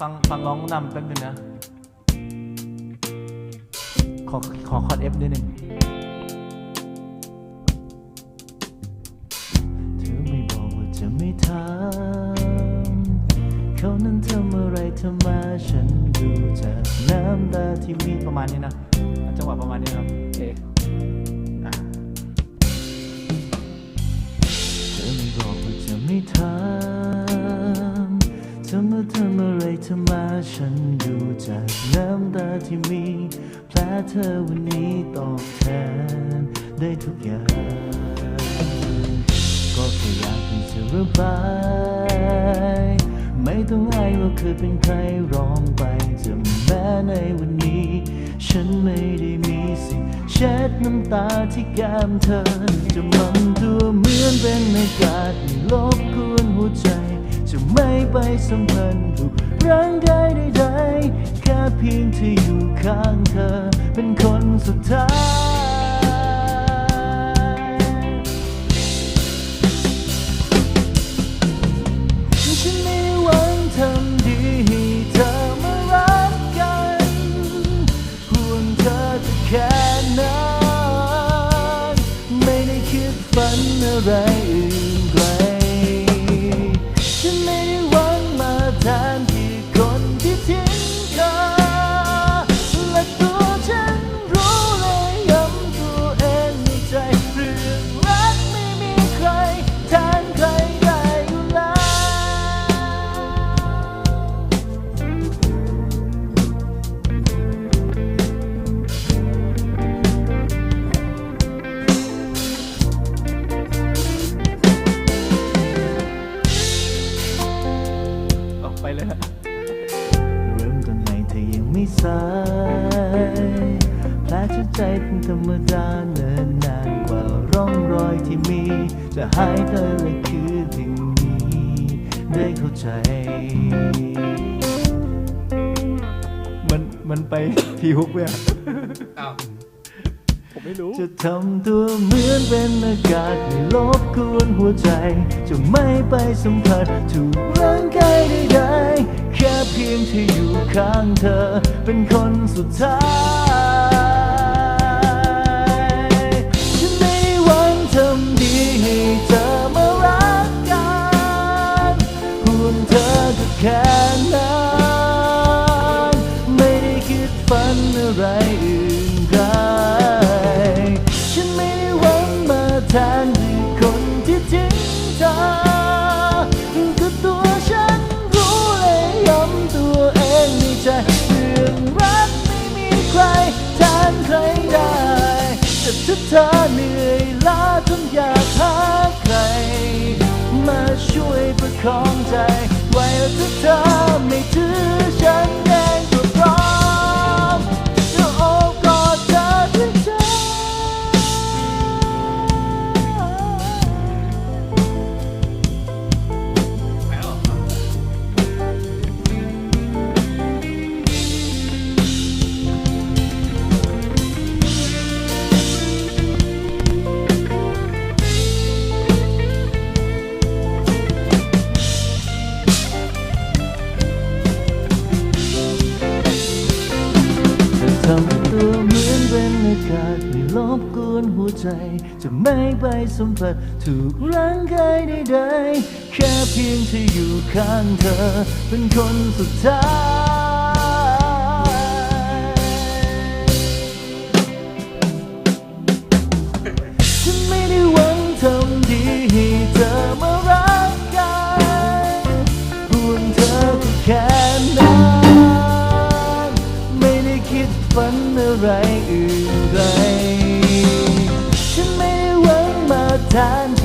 ฟังฟังร้องนำแป๊บนึงนะ ขอขอคอร์ดเอฟนิดนึงเธอไม่บอกว่าจะไม่ทำเขานั้นทำอะไรทำมาฉันดูจากน้ำตาที่มีประมาณนี้นะจังหวะประมาณนี้นะครับโอเค จากน้ำตาที่มีแผลเธอวันนี้ตอบแทนได้ทุกอย่างก็แค่อยากให้เธอระบายไม่ต้องอายว่าเคยเป็นใครร้องไปจะแม้ในวันนี้ ฉันไม่ได้มีสิทธิ์เช็ดน้ำตาที่แก้มเธอ จะมันตัวเหมือนเป็นอากาศลบกวนหัวใจ จะไม่ไปสัมพันธ์ถูกร่างกาย เพียงที่อยู่ข้างเธอ เป็นคนสุดท้ายฉันไม่หวังทำดีให้เธอมารักกันห่วงเธอจะแค่นั้นไม่ได้คิดฝันอะไรอื่นไกลฉัน เลยฮะเริ่มต้นใหม่เธอยังไม่สายแผลที่ใจเป็นธรรมดาเนินนานกว่าร่องรอยที่มี จะหายเธอเลยคือสิ่งนี้ได้เข้าใจ มันมันไปทีฮุกไปอะอ้าว ผมไม่รู้ จะทำตัวเหมือนเป็นอากาศไม่ลบกวนหัวใจ จะไม่ไปสัมผัสถูกร่างกายใดๆแค่เพียงที่อยู่ข้างเธอ เป็นคนสุดท้ายฉันไม่หวังทำดีให้เธอมารักกันห่วงเธอก็แค่ แทนที่คนที่ทิ้งเธอก็ตัวฉันรู้เลยย้ำตัวเองในใจเรื่องรักไม่มีใครแทนใครได้แต่ถ้าเธอเหนื่อยล้าจนอยากหาใคร มาช่วยประคองใจ ไว้ถ้าเธอไม่ถือฉันเองากไม่ลบกวนหัวใจ จะไม่ไปสัมผัสถูกร่างกายใดๆแค่เพียงที่อยู่ข้างเธอ เป็นคนสุดท้าย คิดฝันอะไรอื่นไกลฉันไม่ได้หวังมาแทน